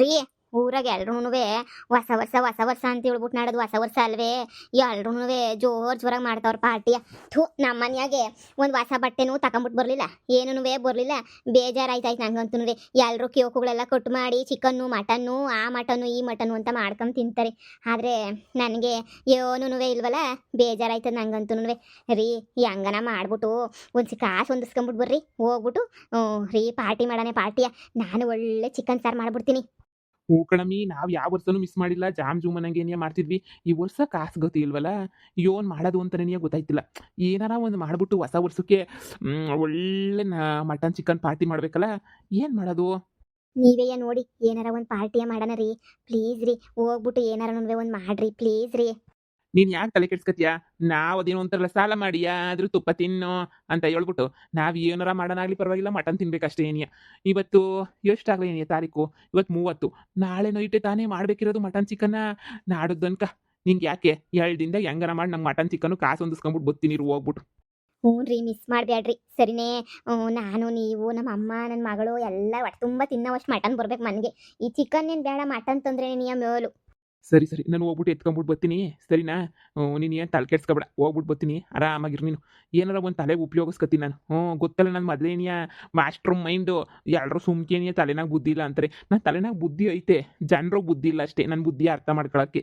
ರೀ, ಊರಾಗ ಎಲ್ರೂ ಹೊಸ ವರ್ಷ ಹೊಸ ವರ್ಷ ಅಂತ ಹೇಳ್ಬಿಟ್ಟು ನಾಡೋದು ಹೊಸ ವರ್ಷ ಅಲ್ವೇ. ಎಲ್ರೂ ಜೋರ್ ಜೋರಾಗಿ ಮಾಡ್ತಾವ್ರ ಪಾರ್ಟಿ. ಥೂ ನಮ್ಮ ಮನೆಯಾಗೆ ಒಂದು ಹೊಸ ಬಟ್ಟೆನೂ ತಗೊಂಬಿಟ್ಟು ಬರಲಿಲ್ಲ. ಏನೂ ಬರಲಿಲ್ಲ. ಬೇಜಾರಾಯ್ತಾಯ್ತು ನಂಗಂತೂ ಎಲ್ಲರೂ ಕೇಕುಗಳೆಲ್ಲ ಕಟ್ ಮಾಡಿ ಚಿಕನ್ನು, ಮಟನ್ನು, ಆ ಮಟನ್ನು, ಈ ಮಟನ್ನು ಅಂತ ಮಾಡ್ಕೊಂಡು ತಿಂತಾರೆ. ಆದರೆ ನನಗೆ ಏನೂ ಇಲ್ವಲ್ಲ ಬೇಜಾರಾಯ್ತದೆ ನಂಗಂತೂ ರೀ, ಹೆಂಗನ ಮಾಡ್ಬಿಟ್ಟು ಒಂದು ಕಾಸು ಹೊಂದಿಸ್ಕೊಂಬಿಟ್ಟು ಬರ್ರಿ. ಹೋಗ್ಬಿಟ್ಟು ರೀ, ಪಾರ್ಟಿ ಮಾಡೋಣ ಪಾರ್ಟಿಯ. ನಾನು ಒಳ್ಳೆ ಚಿಕನ್ ಸಾರು ಮಾಡ್ಬಿಡ್ತೀನಿ. ಹ್ಞೂ ಕಣಮಿ ನಾವು ಯಾವ ವರ್ಷನೂ ಮಿಸ್ ಮಾಡಿಲ್ಲ. ಜಾಮ್ ಜೂಮ್ ಅನ್ನಂಗೆ ಮಾಡ್ತಿದ್ವಿ. ಈ ವರ್ಷ ಕಾಸು ಗತಿ ಇಲ್ವಲ್ಲ? ಏನು ಮಾಡೋದು ಅಂತಲೇ ಗೊತ್ತಾಯ್ತಿಲ್ಲ. ಏನಾರ ಒಂದು ಮಾಡ್ಬಿಟ್ಟು ಹೊಸ ವರ್ಷಕ್ಕೆ ಒಳ್ಳೆ ಮಟನ್, ಚಿಕನ್ ಪಾರ್ಟಿ ಮಾಡ್ಬೇಕಲ್ಲ? ಏನು ಮಾಡೋದು? ನೀವೇ ನೋಡಿ, ಏನಾರ ಒಂದು ಪಾರ್ಟಿಯ ಮಾಡೋಣ ರೀ. ಪ್ಲೀಸ್ ರೀ, ಹೋಗ್ಬಿಟ್ಟು ಏನಾರ ಒಂದು ಮಾಡ್ರಿ. ಪ್ಲೀಸ್ ರೀ. ನೀನು ಯಾಕೆ ತಲೆ ಕೆಡ್ಸ್ಕತ್ಯಾ? ನಾವ್ ಅದೇನೋ ಅಂತಾರಲ್ಲ ಸಾಲ ಮಾಡಿ, ಆದ್ರೂ ತುಪ್ಪ ತಿನ್ನು ಅಂತ ಹೇಳ್ಬಿಟ್ಟು ನಾವ್ ಏನಾರ ಮಾಡೋಣಾಗ್ಲಿ ಪರವಾಗಿಲ್ಲ, ಮಟನ್ ತಿನ್ಬೇಕಷ್ಟೇ ಏನಿಯ. ಇವತ್ತು ಎಷ್ಟಾಗಲಿ ಏನಿಯ ತಾರೀಕು? ಇವತ್ತು ಮೂವತ್ತು. ನಾಳೆ ನೋಯ್ಟೆ ತಾನೇ ಮಾಡ್ಬೇಕಿರೋದು ಮಟನ್ ಚಿಕನ್? ನಾಡೋದನ್ಕ ನಿಂಗೆ ಯಾಕೆ? ಹೇಳ್ದಿಂದ ಹೆಂಗನ ಮಾಡಿ ನಂಗೆ ಮಟನ್ ಚಿಕನ್ನು ಕಾಸು ಹೊಂದಿಸ್ಕೊಂಬಿಟ್ಟು ಬತ್ತೀನಿ ಹೋಗ್ಬಿಟ್ಟು. ಹ್ಞೂ ರೀ ಮಿಸ್ ಮಾಡಬೇಡ್ರಿ ಸರಿನೇ. ನಾನು, ನೀವು ನಮ್ಮ ಅಮ್ಮ ನನ್ನ ಮಗಳು ಎಲ್ಲ ಒಟ್ಟು ತುಂಬ ತಿನ್ನೋವಷ್ಟು ಮಟನ್ ಬರ್ಬೇಕು ಮನೆಗೆ. ಈ ಚಿಕನ್ ಏನು ಬೇಡ ಮಟನ್ ತಂದ್ರೆ ನೀಯ ಮೇಲು. ಸರಿ ಸರಿ ನಾನು ಹೋಗ್ಬಿಟ್ಟು ಎತ್ಕೊಂಡ್ಬಿಟ್ಟು ಬರ್ತೀನಿ. ಸರಿನಾ? ನೀನು ಏನು ತಲೆ ಕೆಡ್ಸ್ಕೊಬೇಡ. ಹೋಗ್ಬಿಟ್ಟು ಬರ್ತೀನಿ. ಆರಾಮಾಗಿರು ನೀನು. ಏನಾರ ಒಂದು ತಲೆಗೆ ಉಪಯೋಗಿಸ್ಕೊತೀನಿ ನಾನು. ಹ್ಞೂ ಗೊತ್ತಲ್ಲ ನನ್ನ ಮೊದಲೇನಿಯ? ಮಾಸ್ಟ್ರ್ ಮೈಂಡು ಎಲ್ಲರೂ ಸುಮ್ಕೇನಿಯ ತಲೆನಾಗ ಬುದ್ಧಿ ಇಲ್ಲ ಅಂತಾರೆ. ನನ್ನ ತಲೆನಾಗ ಬುದ್ಧಿ ಐತೆ. ಜನರು ಬುದ್ಧಿ ಇಲ್ಲ ಅಷ್ಟೇ. ನನ್ನ ಬುದ್ಧಿ ಅರ್ಥ ಮಾಡ್ಕೊಳಕ್ಕೆ.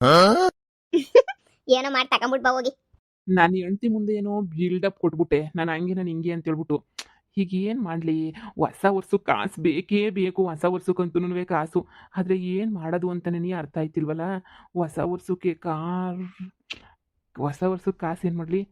ಏನೋ ಮಾಡಿ ತಗೊಂಬಿಟ್ಟು ಬಾ ಹೋಗಿ. ನಾನು ಹೆಂಡತಿ ಮುಂದೆ ಏನೋ ಬಿಲ್ಡಪ್ ಕೊಟ್ಬಿಟ್ಟೆ. ನಾನು ಹಂಗೆ ನಾನು ಹಿಂಗೆ ಅಂತ ಹೇಳ್ಬಿಟ್ಟು. ಈಗ ಏನು ಮಾಡಲಿ? ಹೊಸ ವರ್ಷಕ್ಕೆ ಕಾಸು ಬೇಕೇ ಬೇಕು, ಹೊಸ ವರ್ಷಕ್ಕಂತೂ ಕಾಸು. ಆದರೆ ಏನು ಮಾಡೋದು ಅಂತಲೇ ಅರ್ಥ ಆಯ್ತಿಲ್ವಲ್ಲ ಹೊಸ ವರ್ಷಕ್ಕೆ ಕಾರ್, ಹೊಸ ವರ್ಷಕ್ಕೆ ಕಾಸು ಏನು ಮಾಡಲಿ?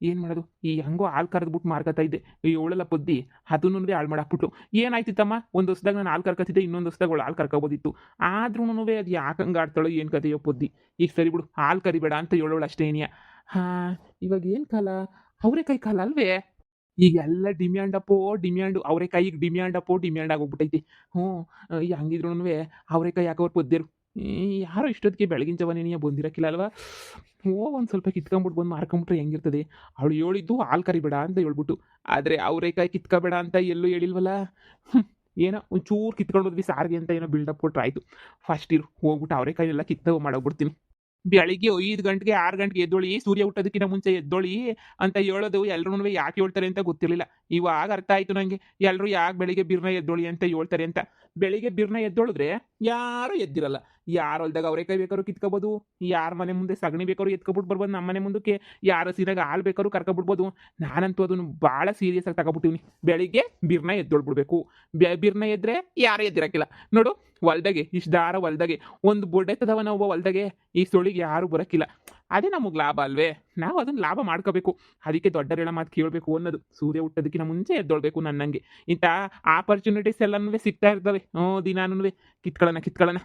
ಏನು ಮಾಡೋದು? ಈ ಹೆಂಗೋ ಹಾಲು ಕರೆದ್ಬಿಟ್ಟು ಮಾರ್ಕತ್ತಾ ಇದ್ದೆ. ಏಳಲ್ಲ ಪದ್ದಿ ಅದನ್ನೂ ಹಾಳು ಮಾಡಾಕ್ಬಿಟ್ಟು ಏನಾಯ್ತಿತ್ತಮ್ಮ ಒಂದು ವರ್ಷದಾಗ ನಾನು ಹಾಲು ಕರ್ಕತ್ತಿದ್ದೆ, ಇನ್ನೊಂದು ವರ್ಷದಾಗ ಅವಳು ಹಾಲು ಕರ್ಕೋಬೋದಿತ್ತು. ಆದ್ರೂ ಅದು ಯಾಕೆ ಹಂಗೆ ಆಡ್ತಾಳೋ ಏನು ಕತೆಯೋ ಪದ್ದಿ. ಈಗ ಸರಿ ಬಿಡು, ಹಾಲು ಕರಿಬೇಡ ಅಂತ ಹೇಳೋಳು ಅಷ್ಟೇ ಏನಿಯ ಹಾಂ, ಇವಾಗ ಏನು ಕಾಲ? ಅವರೆಕಾಯಿ ಕಾಲ ಅಲ್ವೇ? ಈಗ ಎಲ್ಲ ಡಿಮ್ಯಾಂಡ್ ಅಪ್ಪೋ ಡಿಮ್ಯಾಂಡ್ ಅವರೆಕಾಯಿಗೆ ಡಿಮ್ಯಾಂಡ್ ಅಪ್ಪೋ ಡಿಮ್ಯಾಂಡ್ ಆಗೋಗ್ಬಿಟ್ಟೈತಿ. ಹ್ಞೂ ಹಂಗಿದ್ರು ಅವರೆಕಾಯಿ ಯಾಕವ್ರು ಬದ್ದಿರು ಯಾರೋ ಇಷ್ಟೊತ್ತಿಗೆ ಬೆಳಗಿನ ಜಾವ ನೀನು ಬಂದಿರಕ್ಕಿಲ್ಲ ಅಲ್ವಾ? ಓ ಒಂದು ಸ್ವಲ್ಪ ಕಿತ್ಕೊಂಬಿಟ್ಟು ಬಂದು ಮಾರ್ಕೊಂಬಿಟ್ರೆ ಹೆಂಗಿರ್ತದೆ? ಅವಳು ಹೇಳಿದ್ದು ಹಾಲು ಕರಿಬೇಡ ಅಂತ ಹೇಳ್ಬಿಟ್ಟು. ಆದರೆ ಅವರೆಕಾಯಿ ಕಿತ್ಕೋಬೇಡ ಅಂತ ಎಲ್ಲೂ ಹೇಳಿಲ್ವಲ್ಲ. ಏನೋ ಒಂಚೂರು ಕಿತ್ಕೊಂಡು ಹೋದ್ವಿ ಸಾರಿಗೆ ಅಂತ ಏನೋ ಬಿಲ್ಡಪ್ ಕೊಟ್ರೆ ಆಯಿತು ಫಸ್ಟ್ ಇರು, ಹೋಗ್ಬಿಟ್ಟು ಅವರೆಕಾಯಿ ಎಲ್ಲ ಕಿತ್ತವ ಮಾಡೋಗ್ಬಿಡ್ತೀನಿ. ಬೆಳಿಗ್ಗೆ ಐದು ಗಂಟೆಗೆ ಆರು ಗಂಟೆಗೆ ಎದ್ದೊಳಿ, ಸೂರ್ಯ ಹುಟ್ಟೋದಕ್ಕಿಂತ ಮುಂಚೆ ಎದ್ದೊಳಿ ಅಂತ ಹೇಳೋದು ಎಲ್ಲರೂ ಯಾಕೆ ಹೇಳ್ತಾರೆ ಅಂತ ಗೊತ್ತಿರಲಿಲ್ಲ. ಇವಾಗ ಅರ್ಥ ಆಯ್ತು ನನಗೆ ಎಲ್ಲರೂ ಯಾಕೆ ಬೆಳಿಗ್ಗೆ ಬಿರ್ನ ಎದ್ದೊಳಿ ಅಂತ ಹೇಳ್ತಾರೆ ಅಂತ. ಬೆಳಿಗ್ಗೆ ಬಿರ್ನ ಎದ್ದೊಳಿದ್ರೆ ಯಾರು ಎದ್ದಿರಲ್ಲ. ಯಾರು ಹೊಲ್ದಾಗ ಅವರೆಕಾಯಿ ಬೇಕಾದ್ರು ಕಿತ್ಕೋಬೋದು, ಯಾರ ಮನೆ ಮುಂದೆ ಸಗಣಿ ಬೇಕಾದ್ರು ಎತ್ಕೊಬಿಟ್ಟು ಬರ್ಬೋದು, ನಮ್ಮ ಮನೆ ಮುಂದಕ್ಕೆ ಯಾರ ಸೀರೆಗೆ ಹಾಲು ಬೇಕಾದ್ರು ಕರ್ಕೊಬಿಡ್ಬೋದು ನಾನಂತೂ ಅದನ್ನು ಭಾಳ ಸೀರಿಯಸ್ ಆಗಿ ತಗೊಬಿಟ್ಟಿವ್ನಿ. ಬೆಳಿಗ್ಗೆ ಬಿರ್ನ ಎದ್ದೊಳ್ಬಿಡ್ಬೇಕು. ಬೆ, ಬಿರ್ನ ಎದ್ರೆ ಯಾರು ಎದ್ದಿರಕ್ಕಿಲ್ಲ. ನೋಡು, ಹೊಲ್ದಾಗೆ, ಇಷ್ಟು ದಾರ ಹೊಲ್ದಾಗೆ, ಒಂದು ಬೊಡ್ಡೆತ್ತದವ ನಾವು ಹೊಲ್ದಾಗೆ, ಈ ಸುಳಿಗೆ ಯಾರು ಬರೋಕ್ಕಿಲ್ಲ. ಅದೇ ನಮಗೆ ಲಾಭ ಅಲ್ವೇ? ನಾವು ಅದನ್ನು ಲಾಭ ಮಾಡ್ಕೋಬೇಕು. ಅದಕ್ಕೆ ದೊಡ್ಡರೆಳ ಮಾತು ಕೇಳಬೇಕು ಅನ್ನೋದು. ಸೂರ್ಯ ಹುಟ್ಟೋದಕ್ಕಿಂತ ಮುಂಚೆ ಎದ್ದೊಳ್ಬೇಕು ನನ್ನಂಗೆ. ಇಂಥ ಆಪರ್ಚುನಿಟೀಸ್ ಎಲ್ಲನೂ ಸಿಗ್ತಾ ಇರ್ತವೆ. ಹ್ಞೂ ದಿನಾನು ಕಿತ್ಕೊಳ್ಳೋಣ ಕಿತ್ಕೊಳ್ಳೋಣ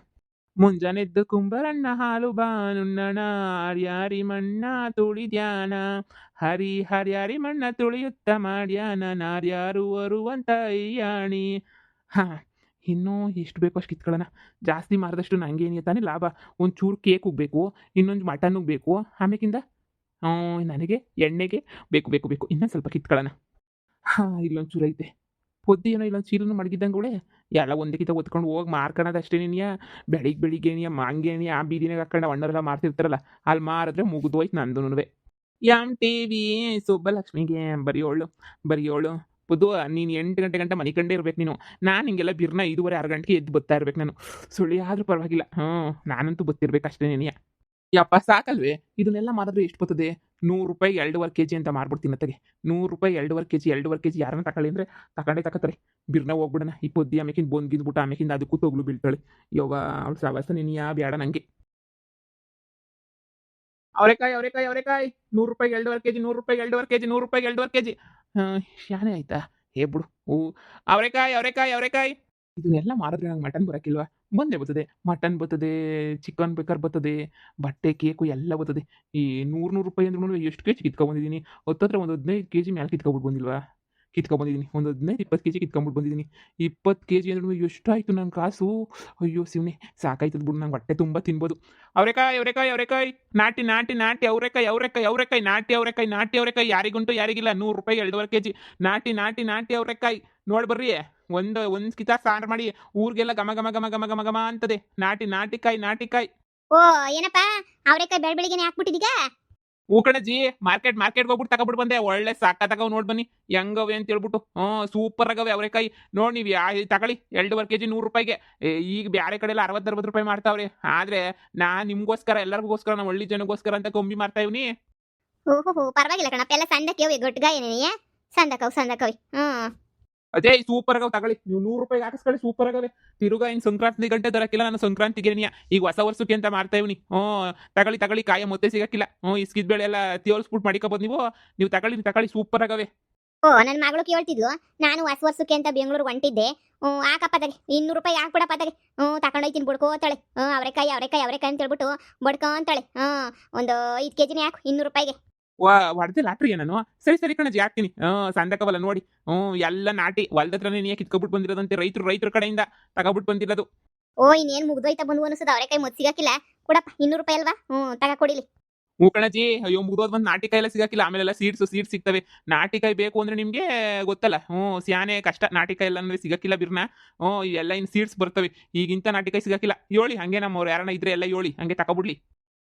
ಮುಂಜಾನೆದ್ದು ಕುಂಬರಣ್ಣ, ಹಾಲು ಬಾನುಣ್ಣಣ ಹರ್ಯಾರಿ ಮಣ್ಣ ತುಳಿದ್ಯಾನ. ಹರಿ ಹರ್ಯಾರಿ ಮಣ್ಣ ತುಳಿಯುತ್ತ ಮಾಡ್ಯಾನ. ನಾರ್ಯಾರು ಅರುವಂತ ಅಯ್ಯಾಣಿ ಹಾ ಇನ್ನೂ ಎಷ್ಟು ಬೇಕೋ ಅಷ್ಟು ಕಿತ್ಕೊಳ್ಳೋಣ. ಜಾಸ್ತಿ ಮಾರಿದಷ್ಟು ನನಗೆ ಏನಿದೆ ತಾನೇ ಲಾಭ. ಒಂದು ಚೂರು ಕೇಕ್ ಬೇಕು, ಇನ್ನೊಂದು ಮಟನ್ಗೆ ಬೇಕು ಆಮೇಕಿಂದ ನನಗೆ ಎಣ್ಣೆಗೆ ಬೇಕು ಬೇಕು ಬೇಕು. ಇನ್ನೊಂದು ಸ್ವಲ್ಪ ಕಿತ್ಕೊಳ್ಳೋಣ. ಹಾಂ ಇಲ್ಲೊಂದು ಚೂರು ಐತೆ. ಪೊದ್ದಿ ಏನೋ ಇಲ್ಲೊಂದು ಚೀಲನೂ ಮಡಗಿದ್ದಂಗೆ ಎಲ್ಲ ಒಂದಕ್ಕಿಂತ ಹೊತ್ಕೊಂಡು ಹೋಗಿ ಮಾರ್ಕೊಳ್ಳೋದು ಅಷ್ಟೇ ನೀನಿಯ ಬೆಳಿಗ್ಗೆ ಬೆಳಿಗ್ಗೆ ನೀ ಮಂಗೇನಿ ಆ ಬೀದಿನಾಗ ಹಾಕೊಂಡು ಅಣ್ಣರೆಲ್ಲ ಮಾರ್ತಿರ್ತಾರಲ್ಲ ಅಲ್ಲಿ ಮಾರಿದ್ರೆ ಮುಗಿದೋಯ್ತು ನಂದು ಯಾಮ್ ಟಿ ವಿ, ಸುಬ್ಬಲಕ್ಷ್ಮಿಗೆ ಬರೆಯೋಳು ಬರೆಯೋಳು. ಪುದು ನೀನು ಎಂಟು ಗಂಟೆ ಗಂಟೆ ಮನೆ ಕಂಡೇ ಇರ್ಬೇಕು ನೀನು. ನಾನು ಹಿಂಗೆಲ್ಲ ಬಿರ್ನ ಐದೂವರೆ, ಆರು ಗಂಟೆಗೆ ಎದ್ದು ಬರ್ತಾ ಇರ್ಬೇಕು ನಾನು. ಸುಳ್ಳಿ ಆದ್ರೂ ಪರವಾಗಿಲ್ಲ. ಹ್ಞೂ, ನಾನಂತೂ ಬತ್ತಿರ್ಬೇಕು ಅಷ್ಟೇ ನೀನಿಯ ಯಪ್ಪ, ಸಾಕಲ್ವೇ? ಇದನ್ನೆಲ್ಲ ಮಾಡಿದ್ರೆ ಎಷ್ಟು ಬರ್ತದೆ? ನೂರು ರೂಪಾಯಿ ಎರಡೂವರೆ ಕೆ ಜಿ ಅಂತ ಮಾರ್ಬಿಡ್ತೀನಿ ಅತ್ತಗೆ. ನೂರು ರೂಪಾಯಿ ಎರಡೂವರೆ ಕೆ ಜಿ ಎರಡೂವರೆ ಕೆ ಜಿ ಯಾರನ್ನ ತಗೊಳ್ಳಿ ಅಂದರೆ ತಗೊಂಡೇ ತಗೋತಾರೆ. ಬಿರ್ನ ಹೋಗ್ಬಿಡೋಣ. ಈ ಆಮೇಕಿಂದ ಬಂದ್ಗಿದ್ಬಿಟ್ಟು ಆಮೇಕಿಂದ ಅದಕ್ಕೂ ತೊಗ್ಲು ಬೀಳ್ತಾಳೆ. ಯವ್ವ, ಅವಳು ಸವಾಸ ನೀನು ಯಾ ಬೇಡ ನನಗೆ ಅವರೆಕಾಯಿ ಅವರೆಕಾಯಿ ಅವರೆಕಾಯಿ. ನೂರು ರೂಪಾಯಿ ಎರಡೂವರೆ ಕೆ ಜಿ ನೂರು ರೂಪಾಯಿ ಎರಡೂವರೆ ಕೆ ಜಿ ನೂರು ರೂಪಾಯಿ ಎರಡೂವರೆ ಕೆ ಜಿ ಶಾನೆ ಆಯ್ತಾ? ಹೇ ಬಿಡು. ಹೂ. ಅವರೆಕಾಯಿ ಅವರೆಕಾಯಿ ಅವರೆಕಾಯಿ. ಇದನ್ನೆಲ್ಲ ಮಾಡಿದ್ರೆ ನಂಗೆ ಮಟನ್ ಬರೋಕ್ಕಿಲ್ವಾ? ಬಂದೇ ಬರ್ತದೆ. ಮಟನ್ ಬರ್ತದೆ, ಚಿಕನ್ ಬೇಕರ್ ಬರ್ತದೆ, ಬಟ್ಟೆ, ಕೇಕು ಎಲ್ಲ ಬರ್ತದೆ. ಈ ನೂರು ನೂರು ರೂಪಾಯಿ ಅಂದ್ರೂ ಎಷ್ಟು ಕೆ ಜಿ ಕಿತ್ಕೊಂಡ್ಬಂದಿದ್ದೀನಿ ಹತ್ತತ್ರ ಒಂದು ಹದಿನೈದು ಕೆ ಜಿ ಮೇಲೆ ಕಿತ್ಕೊಬಿಟ್ಟು ಬಂದಿಲ್ವಾ? ಕಿತ್ಕೊಂಡ್ಬಂದಿದ್ದೀನಿ ಒಂದು ಹದಿನೈದು, ಇಪ್ಪತ್ತು ಕೆ ಜಿ ಕಿತ್ಕೊಂಡ್ಬಿಟ್ಟು ಬಂದಿದ್ದೀನಿ ಇಪ್ಪತ್ತು ಕೆ ಜಿ ಅಂದ್ರೂ ಎಷ್ಟಾಯಿತು ನನ್ನ ಕಾಸು? ಅಯ್ಯೋ ಶಿವನೇ, ಸಾಕಾಯ್ತದ ಬಿಡು, ನಂಗೆ ಹೊಟ್ಟೆ ತುಂಬ ತಿನ್ಬೋದು. ಅವರೆಕಾಯಿ ಅವರೆಕಾಯಿ ಅವರೆಕಾಯಿ, ನಾಟಿ ನಾಟಿ ನಾಟಿ, ಅವರೆಕಾಯಿ ಅವರೆಕಾಯಿ ಅವರೆಕಾಯಿ, ನಾಟಿ ಅವರೆಕಾಯಿ ನಾಟಿ, ಅವರೆಕಾಯಿ, ಯಾರಿಗುಂಟು ಯಾರಿಗಿಲ್ಲ, ನೂರು ರೂಪಾಯಿ ಎರಡೂವರೆ ಕೆ ಜಿ ನಾಟಿ ನಾಟಿ ನಾಟಿ, ಅವರೆಕಾಯಿ, ನೋಡಿ ಬರ್ರಿ. ಒಂದು ಒಂದು ಕಿತ ಸಾರ್ ಮಾಡಿ ಊರಿಗೆಲ್ಲ ಗಮ ಘಮ ಘಮ ಘಮ ಗಮ ಗಮ ಅಂತದೆ. ನಾಟಿ ನಾಟಿಕಾಯಿ ನಾಟಿಕಾಯಿ ಓ, ಏನಪ್ಪ? ಅವರೆಕಾಯಿ ಬೆಳ್ ಬೆಳಿಗ್ಗೆನೆ ಹಾಕ್ಬಿಟ್ಟಿದೀಗ? ಹೂಕಣಜಿ ಮಾರ್ಕೆಟ್ ಮಾರ್ಕೆಟ್ ಹೋಗ್ಬಿಟ್ಟು ತಗೊಬಿಟ್ಟು ಬಂದೆ. ಒಳ್ಳೆ ಸಾಕ ತಗೋ ನೋಡ್ ಬನ್ನಿ. ಹೆಂಗವೆ ಅಂತ ಹೇಳ್ಬಿಟ್ಟು. ಹ್ಞೂ ಸೂಪರ್ ಆಗವೆ ಅವರೆಕಾಯಿ. ನೋಡಿ ನೀವು ಯಾ ತಗೊಳ್ಳಿ. ಎರಡೂವರೆ ಕೆ ಜಿ ನೂರು ರೂಪಾಯಿಗೆ. ಈಗ ಬೇರೆ ಕಡೆ ಎಲ್ಲ ಅರವತ್ತು ಅರವತ್ತು ರೂಪಾಯಿ ಮಾಡ್ತಾವ್ರಿ. ಆದ್ರೆ ನಾ ನಿಮ್ಗೋಸ್ಕರ, ಎಲ್ಲರಿಗೋಸ್ಕರ ನಮ್ಮ ಹಳ್ಳಿ ಜನಗೋಸ್ಕರ ಅಂತ ಕೊಂಬಿ ಮಾಡ್ತಾ ಇವ್ನಿ. ಓಹೋ ಪರವಾಗಿಲ್ಲ ಕಣಪ್ಪ. ಎಲ್ಲ ಸಂದಕ್ಕೆ ಗೊಟ್ಟಗಾಯ ಏನೇನಿಯ ಸಂದಕವ್ ಸಂದಕವಿ ಹ್ಮ್ ಅದೇ ಸೂಪರ್ ಆಗವ್ ತಗೊಳ್ಳಿ. ನೀವು ನೂರು ರೂಪಾಯಿಗೆ ಹಾಕಿಸ್ಕೊಳ್ಳಿ ಸೂಪರ್ ಆಗವೆ. ತಿರುಗ ಇನ್ ಸಂಕ್ರಾಂತಿ ಗಂಟೆ ತರಕಿಲ್ಲ ನಾನು ಸಂಕ್ರಾಂತಿಗೆ ಈಗ ಹೊಸ ವರ್ಷಕ್ಕೆ ಅಂತ ಮಾಡ್ತಾ ಇವ್ನಿ. ಹ್ಞೂ, ತಗೊಳ್ಳಿ ತಗೊಳ್ಳಿ, ಕಾಯ ಮತ್ತೆ ಸಿಗಕ್ಕಿಲ್ಲ. ಹ್ಞೂ ಇಸ್ಕಿದ್ ಬೇಳೆ ಎಲ್ಲ ತೀವಲ್ಸ್ಬಿಟ್ಟು ಮಾಡಿಕೋಬೋದು ನೀವು. ನೀವು ತಗೊಳ್ಳಿ ನೀವು ತಗೊಳ್ಳಿ ಸೂಪರ್ ಆಗವೆ. ಓ ನನ್ನ ಮಗಳು ಕೇಳ್ತಿದ್ಲು. ನಾನು ಹೊಸ ವರ್ಷಕ್ಕೆ ಅಂತ ಬೆಂಗಳೂರು ಹೊಂಟಿದ್ದೆ. ಹ್ಞೂ, ಹಾಕಪ್ಪ ತಗೆ ಇನ್ನೂರು ರೂಪಾಯಿ ಹಾಕ್ಬಿಡಪ್ಪ ತಗೆ ಹ್ಞೂ ತಗೊಂಡೋಯ್ತೀನಿ ಕೈ ಹ್ಞೂ, ಅವರೆಕಾಯಿ ಅವರೆಕಾಯಿ ಅವರೆಕಾಯಿ ಅಂತ ಹೇಳ್ಬಿಟ್ಟು ಬಡ್ಕೊಂತಾಳೆ ಹ್ಞೂ, ಒಂದು ಐದು ಕೆ ಜಿನೇ ಹಾಕು, ಇನ್ನೂರು ರೂಪಾಯಿಗೆ. ವಾ ಆಟ್ರಿಗೆ ನಾನು ಸರಿ ಸರಿ ಕಣಜಿ ಹಾಕ್ತೀನಿ. ಹ್ಞೂ ಸಂದಕವಲ್ಲ ನೋಡಿ. ಹ್ಞೂ ಎಲ್ಲ ನಾಟಿ. ಹೊಲ್ದ ನೀನು ನೀ ಕಿತ್ಕೊಬಿಟ್ಟು ಬಂದಿರೋದಂತೆ ರೈತರು ರೈತರ ಕಡೆಯಿಂದ ತಗೊಬಿಟ್ಟು ಬಂದಿರೋದು. ಓ ಇನ್ನೇನು ಮುಗ್ದೋಯ್ತಾ ಬಂದು ಅನಿಸದ ಅವರೇ ಕೈ ಮೊದ್ ಸಿಗಕ್ಕಿಲ್ಲ ಕೊಡಪ್ಪ ಇನ್ನೂರು ರೂಪಾಯಿ ಅಲ್ವಾ? ಹ್ಞೂ ತಗ ಕೊಡಿಲಿ. ಹ್ಞೂ ಕಣಜಿ. ಅಯ್ಯೋ ಮುಗ್ದೋದ್ ಬಂದು ನಾಟಿಕಾಯಿ ಎಲ್ಲ ಸಿಗಕ್ಕಿಲ್ಲ ಆಮೇಲೆಲ್ಲ ಸೀಡ್ಸ್ ಸೀಡ್ಸ್ ಸಿಗ್ತವೆ. ನಾಟಿಕಾಯಿ ಬೇಕು ಅಂದ್ರೆ ನಿಮಗೆ ಗೊತ್ತಲ್ಲ. ಹ್ಞೂ ಸ್ಯಾನೆ ಕಷ್ಟ. ನಾಟಿಕಾಯಿ ಎಲ್ಲ ಅಂದ್ರೆ ಸಿಗಕ್ಕಿಲ್ಲ ಬಿರ್ನ. ಹ್ಞೂ ಎಲ್ಲ ಇನ್ನು ಸೀಡ್ಸ್ ಬರ್ತವೆ. ಈಗಿಂತ ನಾಟಿಕಾಯಿ ಸಿಗಕ್ಕಿಲ್ಲ ಹೇಳಿ ಹಂಗೆ ನಮ್ಮವ್ರು. ಯಾರನ್ನ ಇದ್ರೆ ಎಲ್ಲ ಹೇಳಿ ಹಂಗೆ ತಗೊಬಿಡ್ಲಿ.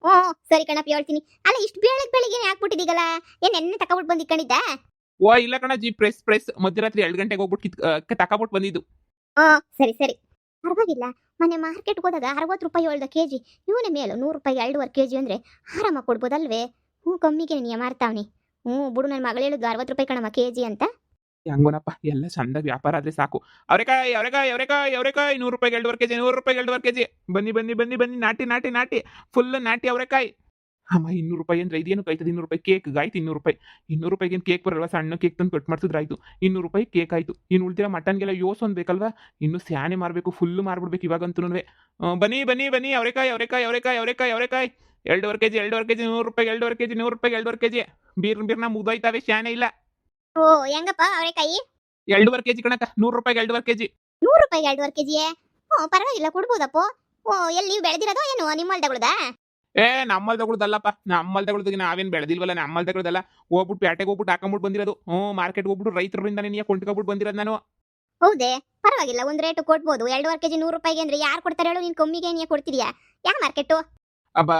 ಹ್ಞೂ ಸರಿ ಕಣಪ್ಪ ಹೇಳ್ತೀನಿ. ಅಲ್ಲ ಇಷ್ಟು ಬೆಳಗ್ಗೆ ಬೆಳಿಗ್ಗೆ ಹಾಕ್ಬಿಟ್ಟಿದೀಗಲ್ಲ ಏನ್ ನೆನ್ನೆ ತಗೊಬಿಟ್ಟು ಬಂದು ಇಟ್ಕೊಂಡಿದ್ದ ಓ ಇಲ್ಲ ಕಣಜಿ ಪ್ರೆಸ್ ಪ್ರೆಸ್ ಮಧ್ಯರಾತ್ರಿ ಎರಡು ಗಂಟೆಗೆ ಹೋಗ್ಬಿಟ್ಟು ಕಿತ್ ಬಂದಿದ್ದು. ಹ್ಞೂ ಸರಿ ಸರಿ. ಪರವಾಗಿಲ್ಲ. ಮೊನ್ನೆ ಮಾರ್ಕೆಟ್ಗೆ ಹೋದಾಗ ಅರವತ್ತು ರೂಪಾಯಿ ಹೇಳ್ದ ಕೆ ಜಿ ಇವನೇ ಮೇಲು ನೂರು ರೂಪಾಯಿ ಎರಡೂವರೆ ಕೆ ಜಿ ಅಂದರೆ ಆರಾಮಾಗಿ ಕೊಡ್ಬೋದಲ್ವೇ? ಹ್ಞೂ ಕಮ್ಮಿಗೆ ನೀ ಮಾರ್ತಾವ್ನಿ ಹ್ಞೂ ಬಿಡು ನನ್ನ ಮಗಳು ಹೇಳಿದ್ದು ಅರವತ್ತು ರೂಪಾಯಿ ಕಣಮ್ಮ ಕೆ ಜಿ ಅಂತ. ಹೆಂಗೋನಪ್ಪ ಎಲ್ಲ ಚಂದ ವ್ಯಾಪಾರ ಆದ್ರೆ ಸಾಕು. ಅವರೆಕಾಯಿ ಅವರೆಕಾಯಿ ಅವರೆಕಾಯಿ ಅವರೆಕಾಯಿ, ನೂರು ರೂಪಾಯಿಗೆ ಎರಡುವರೆ ಕೆಜಿ, ನೂರು ರೂಪಾಯಿಗೆ ಎರಡುವರೆ ಕೆಜಿ. ಬನ್ನಿ ಬನ್ನಿ ಬನ್ನಿ ಬನ್ನಿ, ನಾಟಿ ನಾಟಿ ನಾಟಿ. ಫುಲ್ ನಾಟಿ ಅವರೆಕಾಯಿ. ಅಮ್ಮ, ಇನ್ನೂರು ರೂಪಾಯಿ ಅಂದ್ರೆ ಇದೇನು ಕಾಯ್ತದೆ? ಇನ್ನೂರು ರೂಪಾಯಿ ಕೇಕ್ ಆಯ್ತು ಇನ್ನೂರು ರೂಪಾಯಿ. ಇನ್ನೂರು ರೂಪಾಯಿಗೆ ಕೇಕ್ ಬರಲ್ವಾ? ಸಣ್ಣ ಕೇಕ್ ತಂದು ಕಟ್ ಮಾಡ್ತಿದ್ರೆ ಆಯ್ತು. ಇನ್ನೂರು ರೂಪಾಯಿ ಕೇಕ್ ಆಯ್ತು. ಇನ್ನು ಉಳಿದಿರ ಮಟನ್ಗೆಲ್ಲ ಯೋಸ್ ಒಂದು ಬೇಕಲ್ವಾ? ಇನ್ನು ಸ್ಯಾನೆ ಮಾರಬೇಕು ಫುಲ್ ಮಾರ್ಬಿಡ್ಬೇಕು ಇವಾಗಂತೂ ಬನ್ನಿ ಬನ್ನಿ ಬನ್ನಿ, ಅವರೆಕಾಯಿ ಅವರೆಕಾಯಿ ಅವರೆಕಾಯಿ ಅವರೆಕಾಯಿ ಅವರೆಕಾಯಿ. ಎರಡುವರೆ ಕೆಜಿ ಎರಡುವರೆ ಕೆಜಿ, ನೂರು ರೂಪಾಯಿ ಎರಡುವರೆ ಕೆಜಿ, ನೂರು ರೂಪಾಯಿ ಎರಡುವರೆ ಕೆಜಿ. ಬೀರ್ ಬೀರ್ನ ಮುಗ್ದೋಯ್ತಾವೆ ಶ್ಯಾನೆ ಇಲ್ಲ. ಓ ಹೆಂಗಪ್ಪ ಅವರೆಕಾಯಿ ಎರಡೂವರೆ ಕೆಜಿ ಕಣಕ್ಕ ನೂರು ರೂಪಾಯಿಗೆ ಎರಡೂವರೆ ಕೆಜಿ. ನೂರು ರೂಪಾಯಿಗೆ ಎರಡೂವರೆ ಕೆಜಿಯೇ? ಓ ಪರವಾಗಿಲ್ಲ ಕೊಡ್ಬೋದಪ್ಪ. ಓ ಎಲ್ಲಿ ನೀವು ಬೆಳೆದಿರೋದೋ ಏನು ನಿಮ್ಮ ಹೊಲ್ದಗಳದ ಏ ನಮ್ಮಲ್ದಗಳದಲ್ಲಪ್ಪ ನಮ್ಮಲ್ದಗಳದಾಗ ನಾವೇನ್ ಬೆಳೆದಿಲ್ವಲ್ಲ ನಮ್ಮಲ್ದಗಳದಲ್ಲ. ಹೋಗ್ಬಿಟ್ಟು ಪ್ಯಾಟೆಗೆ ಹೋಗ್ಬಿಟ್ಟು ಹಾಕೊಂಬಿಟ್ಟು ಬಂದಿರೋದು. ಹ್ಞೂ ಮಾರ್ಕೆಟ್ ಹೋಗ್ಬಿಟ್ಟು ರೈತರಿಂದ ನೀನು ಕೊಂಡ್ಕೊಬಿಟ್ಟು ಬಂದಿರೋದು ನಾನು. ಹೌದೇ ಪರವಾಗಿಲ್ಲ ಒಂದು ರೇಟ್ ಕೊಡ್ಬೋದು. ಎರಡೂವರೆ ಕೆಜಿ ನೂರು ರೂಪಾಯಿಗೆ ಅಂದ್ರೆ ಯಾರು ಕೊಡ್ತಾರೆ ಹೇಳು ನೀನು ಕಮ್ಮಿಗೆ ನೀ ಕೊಡ್ತಿದ್ಯಾ? ಯಾವ ಮಾರ್ಕೆಟು ಅಬ್ಬ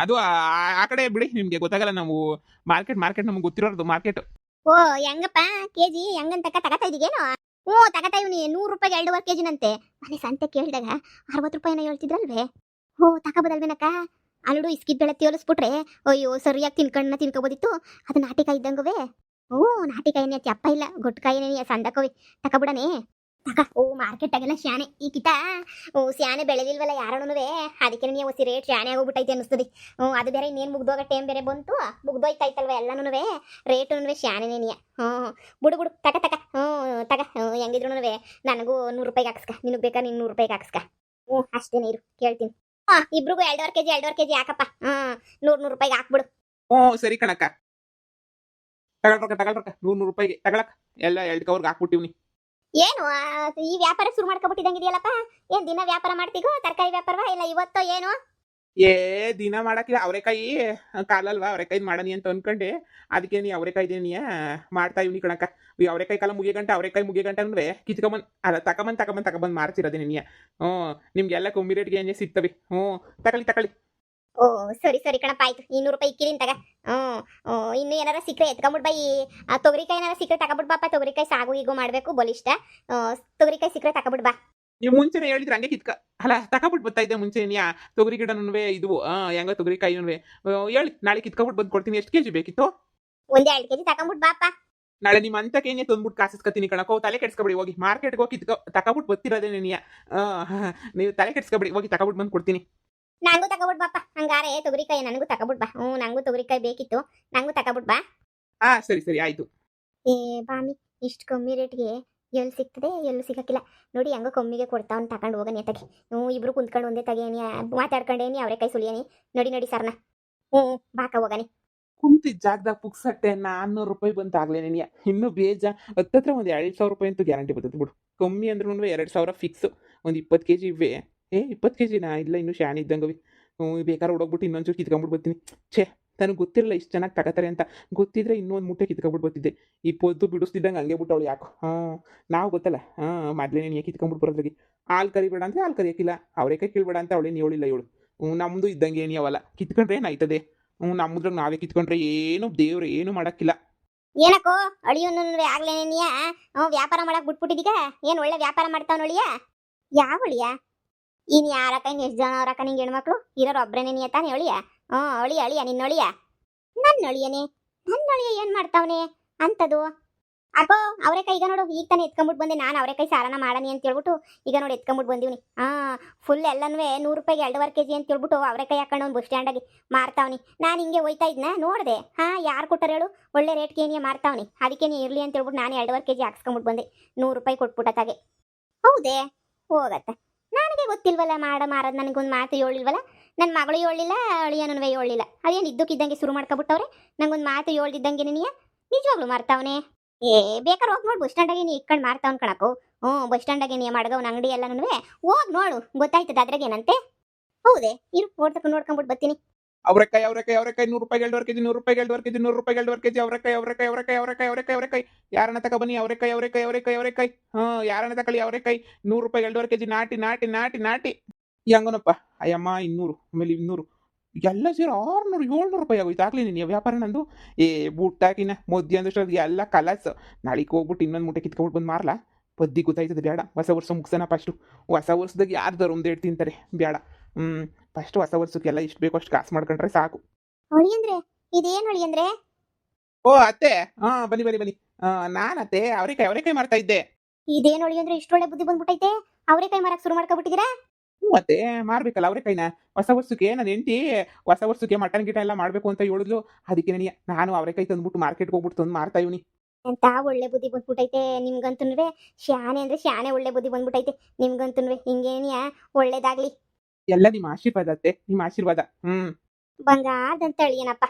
ಅದು ಆ- ಆ ಕಡೆ ಬಿಡಿ ನಿಮಗೆ ಗೊತ್ತಾಗಲ್ಲ ನಾವು ಮಾರ್ಕೆಟ್ ಮಾರ್ಕೆಟ್ ನಮ್ಗೆ ಗೊತ್ತಿರೋದು ಮಾರ್ಕೆಟ್ ಓ, ಹೆಂಗಪ್ಪ? ಕೆಜಿ ಹೆಂಗಂತ ತಗತಾ ಇದೀಗೇನು? ಹ್ಞೂ ತಗತಾ ಇವ್ನಿ. ನೂರು ರೂಪಾಯಿಗೆ ಎರಡೂವರೆ ಕೆ ಜಿನಂತೆ ಮನೆ ಸಂತೆ ಕೇಳಿದಾಗ ಅರವತ್ತು ರೂಪಾಯಿನ ಹೇಳ್ತಿದ್ರಲ್ವೇ? ಓ ತಗೋಬೋದಲ್ವೇನಕ್ಕ ಅಲ್ಲಡು ಇಸ್ಕಿದ್ ಬೆಳೆ ತೋಲಿಸ್ಬಿಟ್ರೆ ಅಯ್ಯೋ, ಸರಿಯಾಗಿ ತಿನ್ಕಣ್ಣ ತಿನ್ಕೋಬೋದಿತ್ತು. ಅದು ನಾಟಿಕಾಯಿ ಇದ್ದಂಗವೇ? ಓ ನಾಟಿಕಾಯಿನೇ ಅಪ್ಪ ಇಲ್ಲ ಗೊಟ್ಟಕಾಯಿನೇ ಸಂದಕವಿ ತಕೊಬಿಡನೆ ಓ ಮಾರ್ಕೆಟಾಗೆಲ್ಲ ಶ್ಯಾನೆ ಈ ಕಿತ, ಓ ಶ್ಯಾನೆ ಬೆಳೆದಿಲ್ವಲ್ಲ ಯಾರಣ್ಣುವೆ ಅದಕ್ಕೆ ನೀವು ಒಸಿ ರೇಟ್ ಶಾನೆ ಆಗೋಗ್ಬಿಟ್ಟೈತೆ ಅನ್ನಿಸ್ತದೆ. ಹ್ಞೂ, ಅದು ಬೇರೆ ಇನ್ನೇನು ಮುಗ್ದೋಗ ಟೈಮ್ ಬೇರೆ ಬಂತು, ಮುಗ್ದೋಯ್ತಾಯ್ತಲ್ವ ಎಲ್ಲನೂ ರೇಟುನುವೆ ಶಾನೆನೇ ನೀ ಹ್ಞೂ, ಬುಡು ಬುಡು ತಕ ತಕ ಹ್ಞೂ, ತಗ. ಹೆಂಗಿದ್ರು ನನಗೂ ನೂರು ರೂಪಾಯಿಗೆ ಹಾಕ್ಸ್ಕ. ನಿನಗೆ ಬೇಕಾ ನೀನು ನೂರು ರೂಪಾಯಿಗೆ ಹಾಕ್ಸ್ಕ. ಹ್ಞೂ, ಅಷ್ಟೇ ನೀರು, ಕೇಳ್ತೀನಿ. ಹಾಂ, ಇಬ್ರಿಗೂ ಎರಡೂವರೆ ಕೆ ಜಿ ಎರಡೂವರೆ ಕೆ ಜಿ ಹಾಕಪ್ಪ. ಹ್ಞೂ, ನೂರು ನೂರು ರೂಪಾಯಿಗೆ ಹಾಕ್ಬಿಡು. ಹ್ಞೂ, ಸರಿ ಕಣಕ್ಕ. ತಗೊಳ್ಬೇಕ ತಗೊಳ್ಬೇಕ ನೂರು ನೂರು ರೂಪಾಯಿಗೆ ತಗೊಳಕ್ಕ ಎಲ್ಲ ಎರಡು ಕವರ್ಗೆ ಹಾಕ್ಬಿಟ್ಟಿವ್ನಿ. ಏನು ಈ ವ್ಯಾಪಾರ ಶುರು ಮಾಡ್ಕೊಬಿಟ್ಟಿದಂಗಿದೆಯಲ್ಲಪ್ಪ ಏನ್ ದಿನ ವ್ಯಾಪಾರ ಮಾಡ್ತೀಗೋ, ತರಕಾರಿ ವ್ಯಾಪಾರವಾ, ಇಲ್ಲ ಇವತ್ತೋ ಏನು? ಏ, ದಿನ ಮಾಡಕ್ಕಿಲ್ಲ ಅವರೆಕಾಯಿ ಕಾಲಲ್ವಾ ಅವರೆಕಾಯಿ ಮಾಡನಿ ಅಂತ ಅನ್ಕೊಂಡೆ. ಅದಕ್ಕೆ ನೀ ಅವರೆಕಾಯಿ ನೀ ಮಾಡ್ತಾ ಇವ್ನಿ ಕಣಕ ಈ ಅವರೆಕಾಯಿ ಕಾಲ ಮುಗಿಯ ಗಂಟೆ, ಅವರೆಕಾಯಿ ಮುಗಿಯ ಗಂಟೆ ಅಂದ್ರೆ ಕಿತ್ಕೊಂಬಂದ್, ಅಲ್ಲ, ತಕೊಂಬಂದ್ ತಕೊಂಬಂದ್ ತಕೊಂಬಂದ್ ಮಾರ್ತಿರೋದೇ ನೀ ಹ್ಞೂ, ನಿಮ್ಗೆಲ್ಲ ಕಮ್ಮಿ ರೇಟ್ಗೆ ಏನೇ ಸಿಗ್ತವೆ? ಹ್ಞೂ ತಕಳಿ ತಗೊಳ್ಳಿ. ಓ ಸರಿ ಸರಿ ಕಣಪ್ಪ ಆಯ್ತು. ಇನ್ನೂರು ರೂಪಾಯಿ ಇಕ್ಕಿದೀನಿ ತಗ. ಹ್ಞೂ ಇನ್ನು ಏನಾರ ಸಿಕ್ಕರೆ ಎತ್ಕೊಂಬಿಡ್ ಬೈ. ಆ ತೊಗರಿಕಾಯಿ ಏನಾರ ಸಿಕ್ಕರೆ ತಗೊಬಿಡ್ ಬಾಪ ತೊಗರಿಕಾಯಿ ಸಾಗು ಈಗ ಮಾಡಬೇಕು ಬಲಿಷ್ಟ ತೊಗರಿಕಾಯಿ ಸಿಕ್ಕರೆ ತಗೊಬಿಡ್ ಬಾ. ನೀವು ಮುಂಚೆನೆ ಹೇಳಿದ್ರೆ ಹಂಗೆ ಕಿತ್ಕ. ಅಲ್ಲ ತಕೊಬಿಟ್ಟು ಬರ್ತಾ ಇದ್ದೆ ಮುಂಚೆ ನೀ ತೊಗರಿ ಗಿಡನುವೆ ಇದು ಆ, ಹೆಂಗ ತೊಗರಿಕಾಯಿನುವೆ ಹೇಳಿ ನಾಳೆ ಕಿತ್ಕೊಬಿಟ್ಟು ಬಂದು ಕೊಡ್ತೀನಿ. ಎಷ್ಟು ಕೆಜಿ ಬೇಕಿತ್ತು? ಒಂದ್ ಎರಡು ಕೆಜಿ ತಗೊಂಬಿಡ್ ಬಾಪ ನಾಳೆ ನಿಮ್ಮ ಅಂತಕ್ಕೇನೆ ತಂದ್ಬಿಟ್ಟು ಕಾಸಿಸ್ಕೊತೀನಿ ಕಣಕೋ ತಲೆ ಕೆಡ್ಸ್ಕೊಬಿಡಿ ಹೋಗಿ. ಮಾರ್ಕೆಟ್ಗೆ ಹೋಗಿ ಕಿತ್ಕೊ ತಕೊಬಿಟ್ಟು ಬರ್ತಿರೋದೇ ನೀ ನೀವು ತಲೆ ಕೆಡ್ಸ್ಕೊಬಿಡಿ ಹೋಗಿ ತಕೊಬಿಟ್ಟು ಬಂದು ಕೊಡ್ತೀನಿ. ನಂಗೂ ತಗೊಬಿಡ್ ಬಾಪ ಹಂಗಾರೆ ತೊಗರಿಕಾಯಿ ನನಗೂ ತಗೊಬಿಡ್ ಬಾ. ಹ್ಞೂ ನಂಗೂ ತೊಗರಿಕಾಯಿ ಬೇಕಿತ್ತು. ನಂಗೂ ತಗೊಬಿಡ್ ಬಾ. ಹಾ ಸರಿ ಸರಿ ಆಯ್ತು. ಏ ಬಾಮಿ ಇಷ್ಟು ಕಮ್ಮಿ ರೇಟ್ಗೆ ಎಲ್ಲಿ ಸಿಗ್ತದೆ ಎಲ್ಲೂ ಸಿಗಕ್ಕಿಲ್ಲ. ನೋಡಿ ಹೆಂಗೋ ಕಮ್ಮಿಗೆ ಕೊಡ್ತಾವ್ ತಗೊಂಡು ಹೋಗನಿ ತಗಿ ಹ್ಞೂ ಇಬ್ರು ಕುಂತ್ಕೊಂಡು ಒಂದೇ ತಗೇನಿ ಮಾತಾಡ್ಕೊಂಡೇನಿ ಅವರೇ ಕೈ ಸುಲಿಯನಿ. ನೋಡಿ ನೋಡಿ ಸರ್ನ. ಹ್ಞೂ ಬಾಕ ಹೋಗನಿ. ಕುಂತಿದ್ದ ಜಾಗದಾಗ ಪುಕ್ಸಟ್ಟೆ ನಾನ್ನೂರು ರೂಪಾಯಿ ಬಂತಾಗ್ಲೇ ನಿನ್ಯ ಇನ್ನೂ ಬೇಜ ಹತ್ತತ್ರ ಒಂದು ಎರಡು ಸಾವಿರ ರೂಪಾಯಿ ಅಂತೂ ಗ್ಯಾರಂಟಿ ಬರ್ತದೆ ಬಿಡು. ಕಮ್ಮಿ ಅಂದ್ರೂ ಎರಡು ಸಾವಿರ ಫಿಕ್ಸ್ ಒಂದು ಇಪ್ಪತ್ತು ಕೆ ಜಿ ಇವೆ. ಏ, ಇಪ್ಪತ್ತು ಕೆ ಜಿನಾ ಇಲ್ಲ, ಇನ್ನೂ ಶಾನೆ ಇದ್ದಂಗವಿ ಬೇಕಾದ್ರೆ ಇನ್ನೊಂದು ಚೂರು ಕಿತ್ಕೊಂಡ್ಬಿಟ್ಟು ಬರ್ತೀನಿ. ಛೇ, ತನಗೆ ಗೊತ್ತಿರಲ್ಲ ಇಷ್ಟು ಚೆನ್ನಾಗಿ ತಗೋತಾರೆ ಅಂತ. ಗೊತ್ತಿದ್ರೆ ಇನ್ನೊಂದು ಮುಟ್ಟೆ ಕಿತ್ಕೊಂಡ್ಬಿಟ್ಟು ಬರ್ತಿದ್ದೆ. ಈ ಪೊದ್ದು ಬಿಡಿಸ್ತಿದ್ದಂಗೆ ಹಂಗೆ ಅವಳು ಯಾಕೋ. ಹಾಂ, ನಾವು ಗೊತ್ತಲ್ಲ. ಹಾಂ ಮೊದಲೇ ನೀನು ಕಿತ್ಕೊಂಡ್ಬಿಟ್ಟು ಬರೋದ್ರಿಗೆ. ಹಾಲು ಕರಿಬೇಡ ಅಂದರೆ ಹಾಲು ಕರಿಯೋಕ್ಕಿಲ್ಲ. ಅವರೇಕಾಯಿ ಕೇಳಬೇಡ ಅಂತ ಅವಳೇನು ಹೇಳಿಲ್ಲ ಇವಳು. ನಮ್ಮದು ಇದ್ದಂಗೆ ಏನು ಅವಲ್ಲ ಕಿತ್ಕೊಂಡ್ರೆ ಏನಾಯ್ತದೆ ಹ್ಞೂ ನಮ್ಮದ್ರಾಗ ನಾವೇ ಕಿತ್ಕೊಂಡ್ರೆ ಏನು ದೇವ್ರು ಏನು ಮಾಡೋಕ್ಕಿಲ್ಲ. ಏನಕ್ಕೋ ಅಳಿಯೋನು ಆಗ್ಲೇನೇನಿಯ ಅವ್ ವ್ಯಾಪಾರ ಮಾಡಕ್ ಬಿಟ್ಬಿಟ್ಟಿದೀಗ? ಏನ್ ಒಳ್ಳೆ ವ್ಯಾಪಾರ ಮಾಡ್ತಾವ ನೋಳಿಯ ಯಾವ ಇನ್ ಯಾರ ಕೈ ಎಷ್ಟ್ ಜನ ಅವ್ರ ನಿಂಗೆ ಹೆಣ್ಮಕ್ಳು? ಇರೋರು ಒಬ್ರೇನೆ ನೀ ತಾನೇ ಅಳಿಯ ಹ್ಞೂ ಅಳಿಯ ಅಳಿಯ, ನಿನ್ನ ಅಳಿಯ? ನನ್ನ ಅಳಿಯನೇ ನನ್ನ ಅಳಿಯ ಏನ್ ಮಾಡ್ತಾವನೆ ಅಂತದು? ಅಕ್ಕೋ ಅವರೆಕಾಯಿ ಈಗ ನೋಡು, ಈಗ ತಾನೇ ಎತ್ಕೊಂಡ್ಬಿಟ್ಟು ಬಂದೆ. ನಾನು ಕೈ ಸಾರನ ಮಾಡನಿ ಅಂತ ಹೇಳ್ಬಿಟ್ಟು ಈಗ ನೋಡಿ ಎತ್ಕೊಂಡ್ಬಿಟ್ಟು ಬಂದಿವ್ನಿ. ಹಾ ಫುಲ್ ಎಲ್ಲನೂ ನೂರು ರೂಪಾಯಿಗೆ ಎರಡುವರೆ ಕೆ ಜಿ ಅಂತ ಹೇಳ್ಬಿಟ್ಟು ಕೈ ಹಾಕೊಂಡು ಒಂದು ಬಸ್ ಸ್ಟ್ಯಾಂಡಾಗಿ ಮಾರ್ತಾವನಿ. ನಾನು ಹಿಂಗೆ ಹೋಯ್ತಾ ಇದ್ನ, ನೋಡಿದೆ. ಹಾ, ಯಾರು ಕೊಟ್ಟಾರ ಹೇಳು? ಒಳ್ಳೆ ರೇಟ್ಗೆ ಏನೇ ಮಾರ್ತಾವ್ನಿ. ಅದಕ್ಕೆ ನೀ ಇರ್ಲಿ ಅಂತ ಹೇಳ್ಬಿಟ್ಟು ನಾನು ಎರಡುವರೆ ಕೆ ಜಿ ಹಾಕ್ಸ್ಕೊಂಬಿಟ್ಟು ಬಂದೆ. ನೂರು ರೂಪಾಯಿ ಕೊಟ್ಬಿಟ್ಟತ್ತಾಗೆ ಹೌದೇ? ಹೋಗತ್ತೆ. ನನಗೆ ಗೊತ್ತಿಲ್ವಲ್ಲ ಮಾಡ ಮಾರದ್ ನನಗೊಂದು ಮಾತು ಹೇಳಿಲ್ವಲ್ಲ ನನ್ನ ಮಗಳು ಹೇಳಿಲ್ಲ ಅಳಿಯನೂ ಹೇಳಿಲ್ಲ ಅದೇನು ಇದ್ದಕ್ಕಿದ್ದಂಗೆ ಶುರು ಮಾಡ್ಕೊಬಿಟ್ಟವ್ರೆ. ನಂಗೊಂದು ಮಾತು ಹೇಳ್ದಿದ್ದಂಗೆ ನೀಯ ನಿಜವಾಗ್ಲು ಮಾರ್ತಾವನೆ? ಏ, ಬೇಕಾದ್ರೆ ಹೋಗಿ ನೋಡು, ಬಸ್ ಸ್ಟ್ಯಾಂಡಾಗೆ ನೀ ಇಟ್ಕೊಂಡು ಮಾರ್ತಾವ್ನ ಕಣಕು ಹ್ಞೂ, ಬಸ್ ಸ್ಟ್ಯಾಂಡಾಗೆ ನೀ ಮಡ್ಗವ್ನ ಅಂಗಡಿ ಎಲ್ಲನೂ ಹೋಗಿ ನೋಡು, ಗೊತ್ತಾಯ್ತದ ಅದ್ರಾಗೇನಂತೆ ಹೌದೇ, ಇರು ನೋಡ್ತಕ್ಕ ನೋಡ್ಕೊಂಬಿಟ್ಟು ಬರ್ತೀನಿ. ಅವರೆಕಾಯಿ ಅವರೆಕಾಯಿ ಅವರೆಕಾಯಿ, ನೂರು ರೂಪಾಯಿ ಎರಡುವರೆ ಕೆಜಿ ನೂರು ರೂಪಾಯಿ ಎರಡುವರೆ ಕೆಜಿ ನೂರು ರೂಪಾಯಿ ಎರಡುವರೆ ಕೆಜಿ ಅವರೆಕಾಯಿ ಅವರೆಕಾಯಿ ಅವರೆಕಾಯಿ ಅವರೆಕಾಯಿ ಅವರೆಕಾಯಿ ಅವರೆಕಾಯಿ. ಯಾರನ್ನ ತಕ ಬನ್ನಿ, ಅವರೆಕಾಯಿ ಅವರೆಕಾಯಿ ಅವರೆಕಾಯಿ ಅವರೆಕಾಯಿ. ಹಾಂ, ಯಾರನ್ನ ತಕೊಳ್ಳಿ, ಅವರೆಕಾಯಿ. ನೂರು ರೂಪಾಯಿ ಎರಡುವರೆ ಕೆಜಿ ನಾಟಿ ನಾಟಿ ನಾಟಿ ನಾಟಿ. ಹೆಂಗನಪ್ಪ. ಅಯ್ಯಮ್ಮ, ಇನ್ನೂರು, ಆಮೇಲೆ ಇನ್ನೂರು. ಎಲ್ಲ ಸೇರಿ ಆರುನೂರು, ಏಳ್ನೂರು ರೂಪಾಯಿ ಆಗೋಯ್ತು. ಆಗ್ಲಿ ನೀನು ವ್ಯಾಪಾರ ನಂದು? ಏ ಬುಟ್ಟಾಕಿನ ಮಧ್ಯ ಅಂದಷ್ಟು ಎಲ್ಲ ಕಲಾಸ್. ನಾಳೆಗೆ ಹೋಗ್ಬಿಟ್ಟು ಇನ್ನೊಂದು ಮೂಟೆ ಕಿತ್ಕೊಬಿಟ್ಟು ಬಂದು ಮಾರ್ಲಾ? ಬದ್ದಿ ಗೊತ್ತಾಯ್ತದೆ ಬೇಡ. ಹೊಸ ವರ್ಷ ಮುಗ್ಸೋಣ ಫಸ್ಟು ಹೊಸ ವರ್ಷದಾಗ ಯಾರ್ದಾರು ಒಂದು ತಿಂತಾರೆ? ಬೇಡ. ಹ್ಞೂ ಫಸ್ಟ್ ಹೊಸ ವರ್ಷಕ್ಕೆಲ್ಲ ಇಷ್ಟು ಬೇಕು ಅಷ್ಟು ಕಾಸು ಮಾಡ್ಕೊಂಡ್ರೆ ಸಾಕು. ಹೊಳಿಯಂದ್ರೆ ಹೊಳಿ ಅಂದ್ರೆ? ಓ ಅತ್ತೆ! ಹಾ ಬನ್ನಿ ಬನ್ನಿ ಬನ್ನಿ. ನಾನು ಅತ್ತೆ ಅವರೇಕಾಯಿ ಅವರೇಕಾಯಿ ಮಾಡ್ತಾ ಇದ್ದೆ. ಇದೇನ್ ಹೊಳಿ ಅಂದ್ರೆ ಇಷ್ಟೊಳ್ಳೆ ಬುದ್ಧಿ ಬಂದ್ಬಿಟ್ಟೈತೆ ಅವರೇಕಾಯಿ ಮಾರಕ್ ಶುರು ಮಾಡ್ಕೊಬಿಟ್ಟಿದ್ದೀರಾ? ಹ್ಞೂ ಅತ್ತೆ ಮಾರ್ಬೇಕಲ್ಲ ಅವರೇಕಾಯಿನ. ಹೊಸ ವರ್ಷಕ್ಕೆ ನನ್ನ ಹೆಂಡತಿ ಹೊಸ ವರ್ಷಕ್ಕೆ ಮಟನ್ ಗಿಟ ಎಲ್ಲ ಮಾಡಬೇಕು ಅಂತ ಹೇಳಿದ್ಲು. ಅದಕ್ಕೆ ನನಗೆ ನಾನು ಕೈ ತಂದ್ಬಿಟ್ಟು ಮಾರ್ಕೆಟ್ಗೆ ಹೋಗ್ಬಿಟ್ಟು ತಂದು ಮಾರ್ತಾ ಇವನಿ. ಎಂತ ಒಳ್ಳೆ ಬುದ್ಧಿ ಬಂದ್ಬಿಟ್ಟೈತೆ ನಿಮ್ಗಂತುನ್ವೆ. ಶ್ಯಾನೆ ಅಂದ್ರೆ ಶ್ಯಾನೆ ಒಳ್ಳೆ ಬುದ್ಧಿ ಬಂದ್ಬಿಟ್ಟೈತೆ ನಿಮ್ಗಂತುನ್ವೆ ಹಿಂಗೇನಿಯ? ಒಳ್ಳೇದಾಗ್ಲಿ. ಎಲ್ಲ ನಿಮ್ಮ ಆಶೀರ್ವಾದ ಅತ್ತೆ. ನಿಮ್ಮ ಆಶೀರ್ವಾದ. ಹ್ಞೂ ಬಂಗಾರದಂತ ಅಳಿಯನಪ್ಪ